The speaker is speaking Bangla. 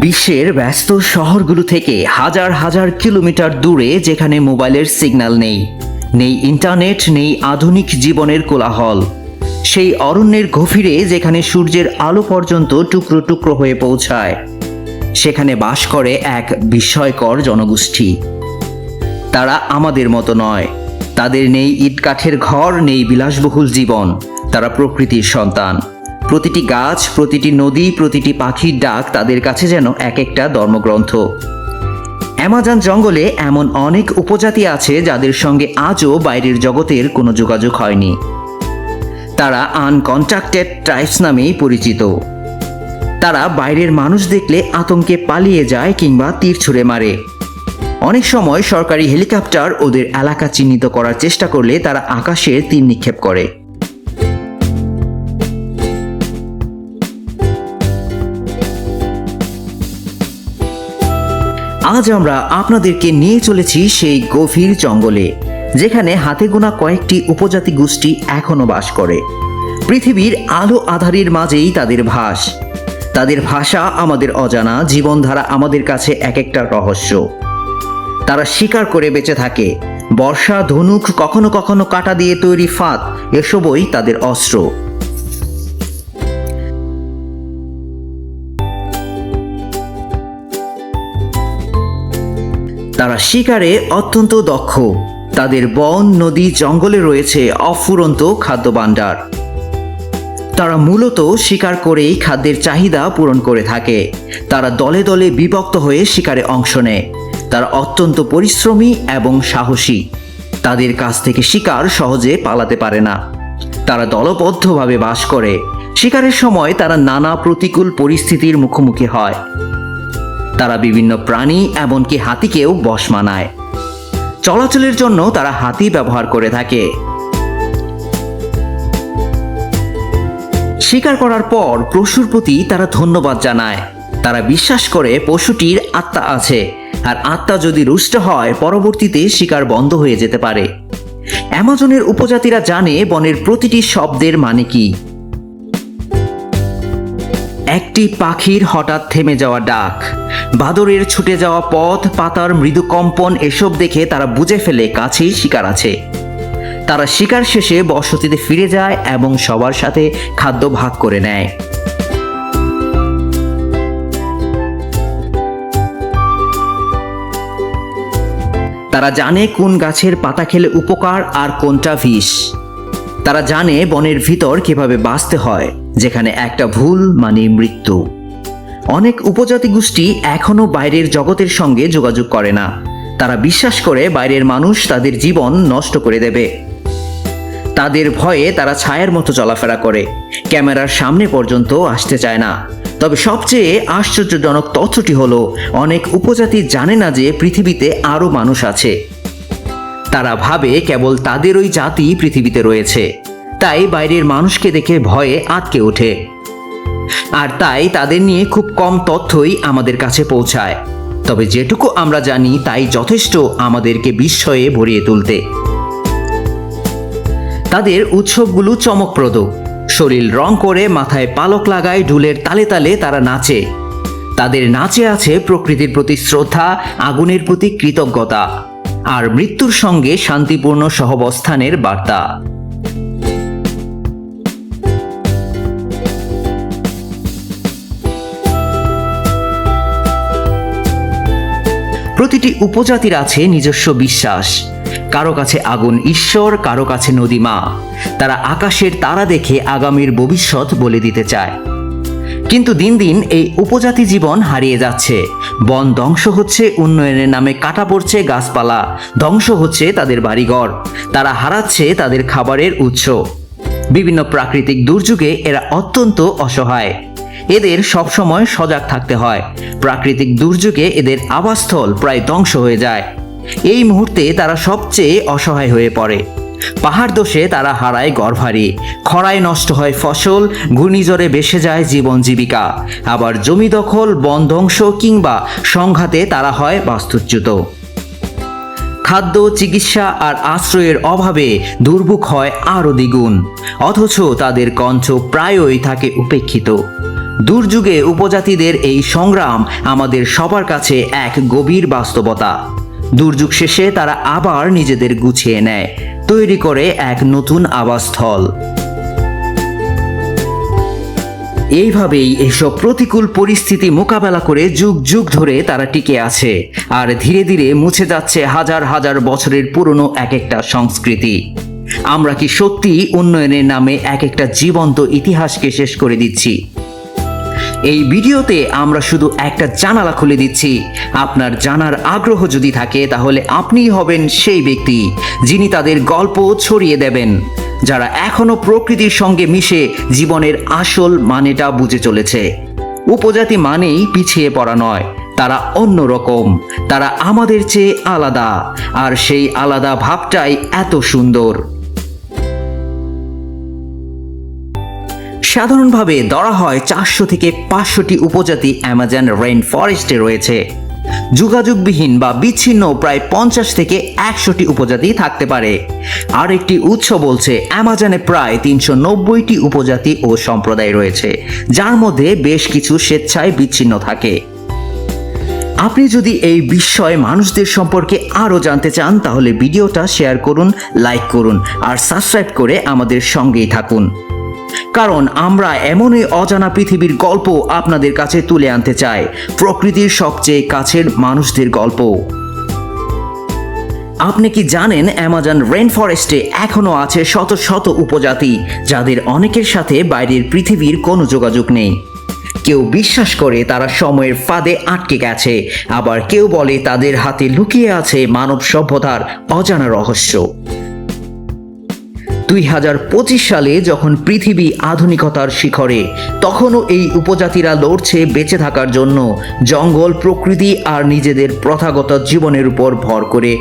বিশ্বের ব্যস্ত শহরগুলো থেকে হাজার হাজার কিলোমিটার দূরে যেখানে মোবাইলের সিগন্যাল নেই। নেই ইন্টারনেট, নেই আধুনিক জীবনের কোলাহল। সেই অরণ্যের গভীরে যেখানে সূর্যের আলো পর্যন্ত টুকরো টুকরো হয়ে পৌঁছায়, সেখানে বাস করে এক বিস্ময়কর জনগোষ্ঠী। তারা আমাদের মতো নয়। তাদের নেই ইটকাঠের ঘর, নেই বিলাসবহুল জীবন। তারা প্রকৃতির সন্তান। প্রতিটি গাছ, প্রতিটি নদী, প্রতিটি পাখির ডাক তাদের কাছে যেন এক একটা ধর্মগ্রন্থ। অ্যামাজন জঙ্গলে এমন অনেক উপজাতি আছে যাদের সঙ্গে আজও বাইরের জগতের কোনো যোগাযোগ হয়নি। তারা আনকন্ট্রাক্টেড ট্রাইবস নামেই পরিচিত। তারা বাইরের মানুষ দেখলে আতঙ্কে পালিয়ে যায় কিংবা তীর ছুঁড়ে মারে। অনেক সময় সরকারি হেলিকপ্টার ওদের এলাকা চিহ্নিত করার চেষ্টা করলে তারা আকাশে তীর নিক্ষেপ করে। আজ আমরা আপনাদেরকে নিয়ে চলেছি সেই গভীর জঙ্গলে, যেখানে হাতে গোনা কয়েকটি উপজাতি গোষ্ঠী এখনও বাস করে। পৃথিবীর আলো আধারের মাঝেই তাদের ভাস। তাদের ভাষা আমাদের অজানা, জীবনধারা আমাদের কাছে এক একটা রহস্য। তারা শিকার করে বেঁচে থাকে। বর্ষা, ধনুক, কখনো কখনো কাটা দিয়ে তৈরি ফাঁদ, এসবই তাদের অস্ত্র। তারা শিকারে অত্যন্ত দক্ষ। তাদের বন, নদী, জঙ্গলে রয়েছে অফুরন্ত খাদ্য ভাণ্ডার তারা মূলত শিকার করেই খাদ্যের চাহিদা পূরণ করে থাকে। তারা দলে দলে বিভক্ত হয়ে শিকারে অংশ নেয়। তারা অত্যন্ত পরিশ্রমী এবং সাহসী। তাদের কাছ থেকে শিকার সহজে পালাতে পারে না। তারা দলবদ্ধভাবে বাস করে। শিকারের সময় তারা নানা প্রতিকূল পরিস্থিতির মুখোমুখি হয়। তারা বিভিন্ন প্রাণী এমনকি হাতিকেও বশ মানায়। চলাচলের জন্য তারা হাতি ব্যবহার করে থাকে। শিকার করার পর পশুর প্রতি তারা ধন্যবাদ জানায়। তারা বিশ্বাস করে পশুটির আত্মা আছে, আর আত্মা যদি রুষ্ট হয়, পরবর্তীতে শিকার বন্ধ হয়ে যেতে পারে। অ্যামাজনের উপজাতিরা জানে বনের প্রতিটি শব্দের মানে কি। একটি পাখির হঠাৎ থেমে যাওয়া ডাক। বাদরের ছুটে যাওয়া পথ, পাতার মৃদু কম্পন, এসব দেখে তারা বুঝে ফেলে কাছেই শিকার আছে। তারা শিকার শেষে বসতিতে ফিরে যায় এবং সবার সাথে খাদ্য ভাগ করে নেয়। তারা জানে কোন গাছের পাতা খেলে উপকার আর কোনটা বিষ। তারা জানে বনের ভিতর কীভাবে বাঁচতে হয়। যেখানে একটা ভুল মানে মৃত্যু। অনেক উপজাতি গোষ্ঠী এখনও বাইরের জগতের সঙ্গে যোগাযোগ করে না। তারা বিশ্বাস করে বাইরের মানুষ তাদের জীবন নষ্ট করে দেবে। তাদের ভয়ে তারা ছায়ের মতো চলাফেরা করে। ক্যামেরার সামনে পর্যন্ত আসতে চায় না। তবে সবচেয়ে আশ্চর্যজনক তথ্যটি হলো, অনেক উপজাতি জানে না যে পৃথিবীতে আরও মানুষ আছে। তারা ভাবে কেবল তাদের ওই জাতি পৃথিবীতে রয়েছে। তাই বাইরের মানুষকে দেখে ভয়ে আটকে ওঠে। আর তাই তাদের নিয়ে খুব কম তথ্যই আমাদের কাছে পৌঁছায়। তবে যেটুকু আমরা জানি, তাই যথেষ্ট আমাদেরকে বিস্ময়ে ভরিয়ে তুলতে। তাদের উৎসবগুলো চমকপ্রদ। শরীর রং করে মাথায় পালক লাগায় ঢুলের তালে তালে তারা নাচে। তাদের নাচে আছে প্রকৃতির প্রতি শ্রদ্ধা, আগুনের প্রতি কৃতজ্ঞতা। আর মৃত্যুর সঙ্গে শান্তিপূর্ণ সহবস্থানের বার্তা। প্রতিটি উপজাতির আছে নিজস্ব বিশ্বাস। কারও কাছে আগুন ঈশ্বর, কারও কাছে নদী মা। তারা আকাশের তারা দেখে আগামীর ভবিষ্যৎ বলে দিতে চায়। কিন্তু দিন দিন এই উপজাতি জীবন হারিয়ে যাচ্ছে। বন ধ্বংস হচ্ছে, উন্নয়নের নামে কাটা পড়ছে গাছপালা, ধ্বংস হচ্ছে তাদের বাড়িঘর। তারা হারাচ্ছে তাদের খাবারের উৎস। বিভিন্ন প্রাকৃতিক দুর্যোগে এরা অত্যন্ত অসহায়। এদের সবসময় সজাগ থাকতে হয়। প্রাকৃতিক দুর্যোগে এদের আবাসস্থল প্রায় ধ্বংস হয়ে যায়। এই মুহূর্তে তারা সবচেয়ে অসহায় হয়ে পড়ে। পাহাড় দোষে তারা হারায় গর্ভারি। খরায় নষ্ট হয় ফসল, ঘূর্ণিঝড়ে ভেসে যায় জীবন জীবিকা। আবার জমি দখল, বন ধ্বংস কিংবা সংঘাতে তারা হয় বাস্তুচ্যুত। খাদ্য, চিকিৎসা আর আশ্রয়ের অভাবে দুর্ভোগ হয় আরও দ্বিগুণ। অথচ তাদের কণ্ঠ প্রায়ই থাকে উপেক্ষিত। দুর্যুগে উপজাতিদের এই সংগ্রাম আমাদের সবার কাছে এক গভীর বাস্তবতা। দুর্যোগ শেষে তারা আবার নিজেদের গুছিয়ে নেয়, তৈরি করে এক নতুন আবাসস্থল। এইভাবেই এসব প্রতিকূল পরিস্থিতি মোকাবেলা করে যুগ যুগ ধরে তারা টিকে আছে, আর ধীরে ধীরে মুছে যাচ্ছে হাজার হাজার বছরের পুরনো এক একটা সংস্কৃতি। আমরা কি সত্যি উন্নয়নের নামে এক একটা জীবন্ত ইতিহাসকে শেষ করে দিচ্ছি? এই ভিডিওতে আমরা শুধু একটা জানালা খুলে দিচ্ছি। আপনার জানার আগ্রহ যদি থাকে, তাহলে আপনিই হবেন সেই ব্যক্তি, যিনি তাদের গল্প ছড়িয়ে দেবেন, যারা এখনও প্রকৃতির সঙ্গে মিশে জীবনের আসল মানেটা বুঝে চলেছে। উপজাতি মানেই পিছিয়ে পড়া নয়, তারা অন্যরকম তারা আমাদের চেয়ে আলাদা, আর সেই আলাদা ভাবটাই এত সুন্দর। সাধারণভাবে ধরা হয় চারশো থেকে পাঁচশোটি উপজাতি অ্যামাজন রেইন ফরেস্টে রয়েছে। যোগাযোগবিহীন বা বিচ্ছিন্ন প্রায় পঞ্চাশ থেকে একশোটি উপজাতি থাকতে পারে। আর একটি উৎস বলছে, অ্যামাজনে প্রায় তিনশো নব্বইটি উপজাতি ও সম্প্রদায় রয়েছে, যার মধ্যে বেশ কিছু স্বেচ্ছায় বিচ্ছিন্ন থাকে। আপনি যদি এই বিস্ময় মানুষদের সম্পর্কে আরও জানতে চান, তাহলে ভিডিওটা শেয়ার করুন, লাইক করুন, আর সাবস্ক্রাইব করে আমাদের সঙ্গেই থাকুন। কারণ আমরা এমনই অজানা পৃথিবীর গল্প আপনাদের কাছে তুলে আনতে চাই, প্রকৃতির সবচেয়ে কাছের মানুষদের গল্প। আপনি কি জানেন অ্যামাজন রেন ফরেস্টে এখনও আছে শত শত উপজাতি, যাদের অনেকের সাথে বাইরের পৃথিবীর কোনো যোগাযোগ নেই? কেউ বিশ্বাস করে তারা সময়ের ফাঁদে আটকে গেছে, আবার কেউ বলে তাদের হাতে লুকিয়ে আছে মানব সভ্যতার অজানা রহস্য। দুই হাজার পঁচিশ সালে যখন পৃথিবী আধুনিকতার শিখরে, তখনও এই উপজাতিরা লড়ছে বেঁচে থাকার জন্য। জঙ্গল, প্রকৃতি আর নিজেদের প্রথাগত জীবনের উপর ভর করে।